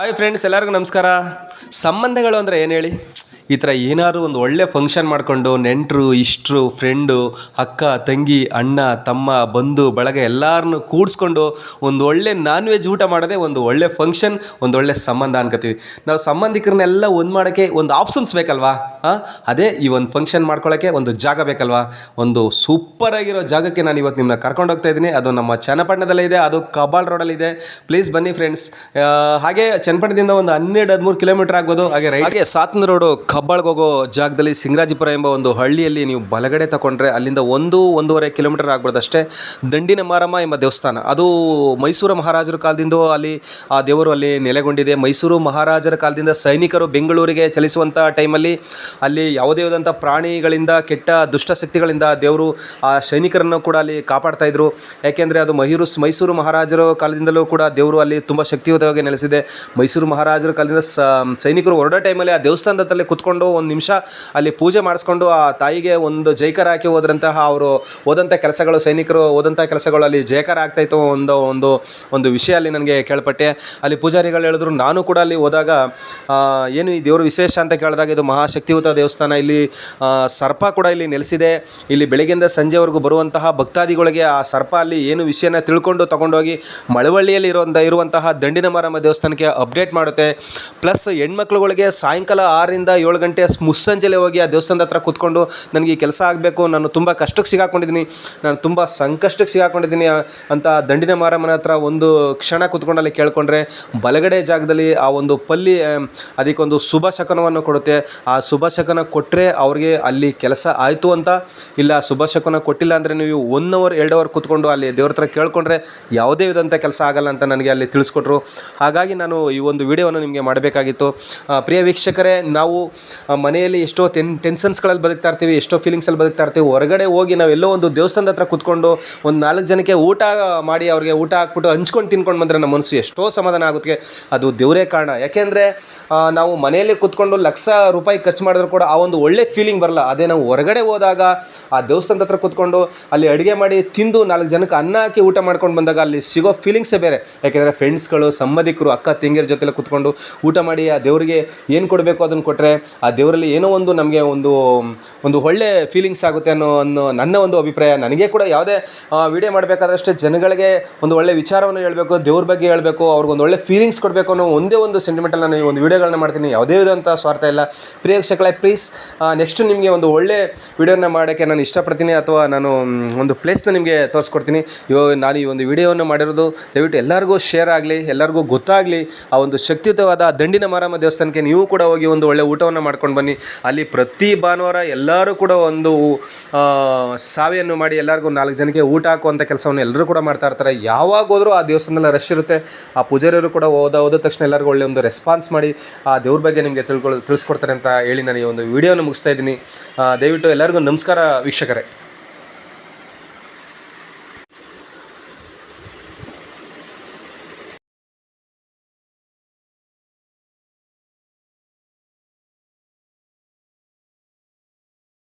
Hi friends ಎಲ್ಲರಿಗೂ ನಮಸ್ಕಾರ. ಸಂಬಂಧಗಳು ಅಂದರೆ ಏನು ಹೇಳಿ? ಈ ಥರ ಏನಾದರೂ ಒಂದು ಒಳ್ಳೆ ಫಂಕ್ಷನ್ ಮಾಡಿಕೊಂಡು ನೆಂಟರು, ಇಷ್ಟರು ಫ್ರೆಂಡು ಅಕ್ಕ, ತಂಗಿ, ಅಣ್ಣ, ತಮ್ಮ, ಬಂಧು, ಬಳಗ ಎಲ್ಲರನ್ನು ಕೂಡಿಸ್ಕೊಂಡು ಒಂದು ಒಳ್ಳೆ ನಾನ್ ವೆಜ್ ಊಟ ಮಾಡೋದೇ ಒಂದು ಒಳ್ಳೆ ಫಂಕ್ಷನ್ ಒಂದು ಒಳ್ಳೆ ಸಂಬಂಧ ಅನ್ಕೋತೀವಿ ನಾವು ಸಂಬಂಧಿಕರನ್ನೆಲ್ಲ ಒಂದು ಮಾಡೋಕ್ಕೆ ಒಂದು ಆಪ್ಷನ್ಸ್ ಬೇಕಲ್ವಾ? ಹಾಂ? ಅದೇ ಈ ಒಂದು ಫಂಕ್ಷನ್ ಮಾಡ್ಕೊಳ್ಳೋಕ್ಕೆ ಒಂದು ಜಾಗ ಬೇಕಲ್ವಾ? ಒಂದು ಸೂಪರ್ ಆಗಿರೋ ಜಾಗಕ್ಕೆ ನಾನು ಇವತ್ತು ನಿಮ್ಮನ್ನ ಕರ್ಕೊಂಡು ಹೋಗ್ತಾ ಇದ್ದೀನಿ. ಅದು ನಮ್ಮ ಚನ್ನಪಟ್ಟಣದಲ್ಲೇ ಇದೆ, ಅದು ಕಬಾಲ್ ರೋಡಲ್ಲಿದೆ ಪ್ಲೀಸ್ ಬನ್ನಿ ಫ್ರೆಂಡ್ಸ್ ಹಾಗೆ ಚನ್ನಪಟ್ಟಣದಿಂದ ಒಂದು ಹನ್ನೆರಡು, ಹದಿಮೂರು ಕಿಲೋಮೀಟರ್ ಆಗ್ಬೋದು. ಹಾಗೆ ರೈಟ್. ಹಾಗೆ ಸಾತ್ನ ರೋಡು ಕಬ್ಬಾಳ್ಗೆ ಹೋಗೋ ಜಾಗದಲ್ಲಿ ಸಿಂಗರಾಜಿಪುರ ಎಂಬ ಒಂದು ಹಳ್ಳಿಯಲ್ಲಿ ನೀವು ಬಲಗಡೆ ತಗೊಂಡ್ರೆ ಅಲ್ಲಿಂದ ಒಂದು, ಒಂದೂವರೆ ಕಿಲೋಮೀಟರ್ ಆಗ್ಬೋದು ಅಷ್ಟೇ ದಂಡಿನ ಮಾರಮ್ಮ ಎಂಬ ದೇವಸ್ಥಾನ. ಅದು ಮೈಸೂರು ಮಹಾರಾಜರ ಕಾಲದಿಂದ ಅಲ್ಲಿ ಆ ದೇವರು ಅಲ್ಲಿ ನೆಲೆಗೊಂಡಿದೆ. ಮೈಸೂರು ಮಹಾರಾಜರ ಕಾಲದಿಂದ ಸೈನಿಕರು ಬೆಂಗಳೂರಿಗೆ ಚಲಿಸುವಂಥ ಟೈಮಲ್ಲಿ ಅಲ್ಲಿ ಯಾವುದೇ ಆದಂಥ ಪ್ರಾಣಿಗಳಿಂದ, ಕೆಟ್ಟ ದುಷ್ಟಶಕ್ತಿಗಳಿಂದ ದೇವರು ಆ ಸೈನಿಕರನ್ನು ಕೂಡ ಅಲ್ಲಿ ಕಾಪಾಡ್ತಾ ಇದ್ರು. ಯಾಕೆಂದರೆ ಅದು ಮಹಿರು, ಮೈಸೂರು ಮಹಾರಾಜರ ಕಾಲದಿಂದಲೂ ಕೂಡ ದೇವರು ಅಲ್ಲಿ ತುಂಬ ಶಕ್ತಿಯುತವಾಗಿ ನೆಲೆಸಿದೆ. ಮೈಸೂರು ಮಹಾರಾಜರ ಕಾಲಿನ ಸೈನಿಕರು ಹೊರಡೋ ಟೈಮಲ್ಲಿ ಆ ದೇವಸ್ಥಾನದ ಕುತ್ಕೊಂಡು ಒಂದು ನಿಮಿಷ ಅಲ್ಲಿ ಪೂಜೆ ಮಾಡಿಸ್ಕೊಂಡು ಆ ತಾಯಿಗೆ ಒಂದು ಜೈಕಾರ ಹಾಕಿ ಹೋದ್ರಂತಹ ಅವರು ಹೋದಂಥ ಕೆಲಸಗಳು, ಸೈನಿಕರು ಹೋದಂಥ ಕೆಲಸಗಳು ಅಲ್ಲಿ ಜಯಕಾರ ಆಗ್ತಾಯಿತ್ತು ಒಂದು ಒಂದು ಒಂದು ವಿಷಯ ಅಲ್ಲಿ ನನಗೆ ಕೇಳ್ಪಟ್ಟೆ. ಅಲ್ಲಿ ಪೂಜಾರಿಗಳು ಹೇಳಿದ್ರು, ನಾನು ಕೂಡ ಅಲ್ಲಿ ಹೋದಾಗ ಏನು ಈ ದೇವರು ವಿಶೇಷ ಅಂತ ಕೇಳಿದಾಗ ಇದು ಮಹಾಶಕ್ತಿಯುತ ದೇವಸ್ಥಾನ. ಇಲ್ಲಿ ಸರ್ಪ ಕೂಡ ಇಲ್ಲಿ ನೆಲೆಸಿದೆ. ಇಲ್ಲಿ ಬೆಳಗ್ಗೆಯಿಂದ ಸಂಜೆವರೆಗೂ ಬರುವಂತಹ ಭಕ್ತಾದಿಗಳಿಗೆ ಆ ಸರ್ಪ ಅಲ್ಲಿ ಏನು ವಿಷಯನ ತಿಳ್ಕೊಂಡು ತಗೊಂಡೋಗಿ ಮಳವಳ್ಳಿಯಲ್ಲಿ ಇರುವಂಥ ಇರುವಂತಹ ದಂಡಿನ ಮಾರಮ್ಮ ದೇವಸ್ಥಾನಕ್ಕೆ ಅಪ್ಡೇಟ್ ಮಾಡುತ್ತೆ. ಪ್ಲಸ್ ಹೆಣ್ಮಕ್ಳುಗಳಿಗೆ ಸಾಯಂಕಾಲ ಆರರಿಂದ ಏಳು ಗಂಟೆ ಮುಸ್ಸಂಜೆಲೆ ಹೋಗಿ ಆ ದೇವಸ್ಥಾನದ ಹತ್ರ ಕೂತ್ಕೊಂಡು, ನನಗೆ ಈ ಕೆಲಸ ಆಗಬೇಕು, ನಾನು ತುಂಬ ಕಷ್ಟಕ್ಕೆ ಸಿಗಾಕೊಂಡಿದ್ದೀನಿ, ನಾನು ತುಂಬ ಸಂಕಷ್ಟಕ್ಕೆ ಸಿಗಾಕೊಂಡಿದ್ದೀನಿ ಅಂತ ದಂಡಿನ ಮಾರಮ್ಮನ ಹತ್ರ ಒಂದು ಕ್ಷಣ ಕೂತ್ಕೊಂಡು ಅಲ್ಲಿ ಕೇಳ್ಕೊಂಡ್ರೆ, ಬಲಗಡೆ ಜಾಗದಲ್ಲಿ ಆ ಒಂದು ಪಲ್ಲಿ ಅದಕ್ಕೊಂದು ಶುಭ ಶಕನವನ್ನು ಕೊಡುತ್ತೆ. ಆ ಶುಭ ಶಕನ ಕೊಟ್ಟರೆ ಅವ್ರಿಗೆ ಅಲ್ಲಿ ಕೆಲಸ ಆಯಿತು ಅಂತ, ಇಲ್ಲ ಶುಭ ಶಕನ ಕೊಟ್ಟಿಲ್ಲ ಅಂದರೆ ನೀವು ಒನ್ ಅವರ್ ಎರಡು ಅವರ್ ಕೂತ್ಕೊಂಡು ಅಲ್ಲಿ ದೇವ್ರ ಹತ್ರ ಕೇಳ್ಕೊಂಡ್ರೆ ಯಾವುದೇ ವಿಧಂಥ ಕೆಲಸ ಆಗಲ್ಲ ಅಂತ ನನಗೆ ಅಲ್ಲಿ ತಿಳಿಸ್ಕೊಟ್ರು. ಹಾಗಾಗಿ ನಾನು ಈ ಒಂದು ವಿಡಿಯೋವನ್ನು ನಿಮಗೆ ಮಾಡಬೇಕಾಗಿತ್ತು. ಪ್ರಿಯ ವೀಕ್ಷಕರೇ, ನಾವು ಮನೆಯಲ್ಲಿ ಎಷ್ಟೋ ಟೆನ್, ಟೆನ್ಷನ್ಸ್ಗಳಲ್ಲಿ ಬದುಕ್ತಾ ಇರ್ತೀವಿ, ಎಷ್ಟೋ ಫೀಲಿಂಗ್ಸಲ್ಲಿ ಬದುಕ್ತಾ ಇರ್ತೀವಿ. ಹೊರಗಡೆ ಹೋಗಿ ನಾವು ಎಲ್ಲೋ ಒಂದು ದೇವಸ್ಥಾನದ ಹತ್ರ ಕೂತ್ಕೊಂಡು ಒಂದು ನಾಲ್ಕು ಜನಕ್ಕೆ ಊಟ ಮಾಡಿ ಅವ್ರಿಗೆ ಊಟ ಹಾಕ್ಬಿಟ್ಟು ಹಂಚ್ಕೊಂಡು ತಿನ್ಕೊಂಡು ಬಂದರೆ ನಮ್ಮ ಮನಸ್ಸು ಎಷ್ಟೋ ಸಮಾಧಾನ ಆಗುತ್ತೆ. ಅದು ದೇವರೇ ಕಾರಣ. ಯಾಕೆಂದರೆ ನಾವು ಮನೆಯಲ್ಲಿ ಕೂತ್ಕೊಂಡು ಲಕ್ಷ ರೂಪಾಯಿ ಖರ್ಚು ಮಾಡಿದ್ರು ಕೂಡ ಆ ಒಂದು ಒಳ್ಳೆ ಫೀಲಿಂಗ್ ಬರಲ್ಲ. ಅದೇ ನಾವು ಹೊರಗಡೆ ಹೋದಾಗ ಆ ದೇವಸ್ಥಾನದ ಹತ್ರ ಕೂತ್ಕೊಂಡು ಅಲ್ಲಿ ಅಡುಗೆ ಮಾಡಿ ತಿಂದು ನಾಲ್ಕು ಜನಕ್ಕೆ ಅನ್ನ ಹಾಕಿ ಊಟ ಮಾಡ್ಕೊಂಡು ಬಂದಾಗ ಅಲ್ಲಿ ಸಿಗೋ ಫೀಲಿಂಗ್ಸೇ ಬೇರೆ. ಯಾಕೆಂದರೆ ಫ್ರೆಂಡ್ಸ್ಗಳು ಸಂಬಂಧಿಕರು, ಅಕ್ಕ ತಂಗಿಯರ ಜೊತೆಲೆ ಕೂತ್ಕೊಂಡು ಊಟ ಮಾಡಿ, ಆ ದೇವರಿಗೆ ಏನು ಕೊಡಬೇಕು ಅದನ್ನು ಕೊಟ್ಟರೆ ಆ ದೇವರಲ್ಲಿ ಏನೋ ಒಂದು ನಮಗೆ ಒಂದು ಒಂದು ಒಳ್ಳೆ ಫೀಲಿಂಗ್ಸ್ ಆಗುತ್ತೆ ಅನ್ನೋ ಅನ್ನೋ ನನ್ನ ಒಂದು ಅಭಿಪ್ರಾಯ. ನನಗೆ ಕೂಡ ಯಾವುದೇ ವಿಡಿಯೋ ಮಾಡಬೇಕಾದ್ರಷ್ಟೇ ಜನಗಳಿಗೆ ಒಂದು ಒಳ್ಳೆ ವಿಚಾರವನ್ನು ಹೇಳಬೇಕು, ದೇವ್ರ ಬಗ್ಗೆ ಹೇಳಬೇಕು ಅವ್ರಿಗೊಂದು ಒಳ್ಳೆ ಫೀಲಿಂಗ್ಸ್ ಕೊಡಬೇಕು ಅನ್ನೋ ಒಂದೇ ಒಂದು ಸೆಂಟಿಮೆಂಟಲ್ಲಿ ನಾನು ಈ ಒಂದು ವಿಡಿಯೋಗಳನ್ನ ಮಾಡ್ತೀನಿ. ಯಾವುದೇ ವಿಧಂಥ ಸ್ವಾರ್ಥ ಇಲ್ಲ. ಪ್ರೇಕ್ಷಕಳೇ ಪ್ಲೀಸ್ ನೆಕ್ಸ್ಟ್ ನಿಮಗೆ ಒಂದು ಒಳ್ಳೆ ವಿಡಿಯೋನ ಮಾಡೋಕ್ಕೆ ನಾನು ಇಷ್ಟಪಡ್ತೀನಿ ಅಥವಾ ನಾನು ಒಂದು ಪ್ಲೇಸ್ನ ನಿಮಗೆ ತೋರಿಸ್ಕೊಡ್ತೀನಿ. ಇವಾಗ ನಾನು ಈ ಒಂದು ವಿಡಿಯೋವನ್ನು ಮಾಡಿರೋದು ದಯವಿಟ್ಟು ಎಲ್ಲರಿಗೂ ಶೇರ್ ಆಗಲಿ, ಎಲ್ಲರಿಗೂ ಗೊತ್ತಾಗಲಿ. ಆ ಒಂದು ಶಕ್ತಿಯುತವಾದ ದಂಡಿನ ಮಾರಮ್ಮ ದೇವಸ್ಥಾನಕ್ಕೆ ನೀವು ಕೂಡ ಹೋಗಿ ಒಂದು ಒಳ್ಳೆ ಊಟವನ್ನು ಮಾಡ್ಕೊಂಡು ಬನ್ನಿ. ಅಲ್ಲಿ ಪ್ರತಿ ಭಾನುವಾರ ಎಲ್ಲರೂ ಕೂಡ ಒಂದು ಸಾವಿಯನ್ನು ಮಾಡಿ ಎಲ್ಲರಿಗೂ ನಾಲ್ಕು ಜನಕ್ಕೆ ಊಟ ಹಾಕುವಂಥ ಕೆಲಸವನ್ನು ಎಲ್ಲರೂ ಕೂಡ ಮಾಡ್ತಾ ಇರ್ತಾರೆ. ಯಾವಾಗ ಹೋದರೂ ಆ ದೇವಸ್ಥಾನದಲ್ಲಿ ರಶ್ ಇರುತ್ತೆ. ಆ ಪೂಜಾರಿಯವರು ಕೂಡ ಹೋದ ಹೋದ ತಕ್ಷಣ ಎಲ್ಲರಿಗೂ ಒಳ್ಳೆ ಒಂದು ರೆಸ್ಪಾನ್ಸ್ ಮಾಡಿ, ಆ ದೇವ್ರ ಬಗ್ಗೆ ನಿಮಗೆ ತಿಳ್ಕೊಳ್ಳೋ ತಿಳಿಸ್ಕೊಡ್ತಾರೆ ಅಂತ ಹೇಳಿ ನಾನು ಈ ಒಂದು ವಿಡಿಯೋನ ಮುಗಿಸ್ತಾ ಇದ್ದೀನಿ. ದಯವಿಟ್ಟು ಎಲ್ಲರಿಗೂ ನಮಸ್ಕಾರ ವೀಕ್ಷಕರೇ.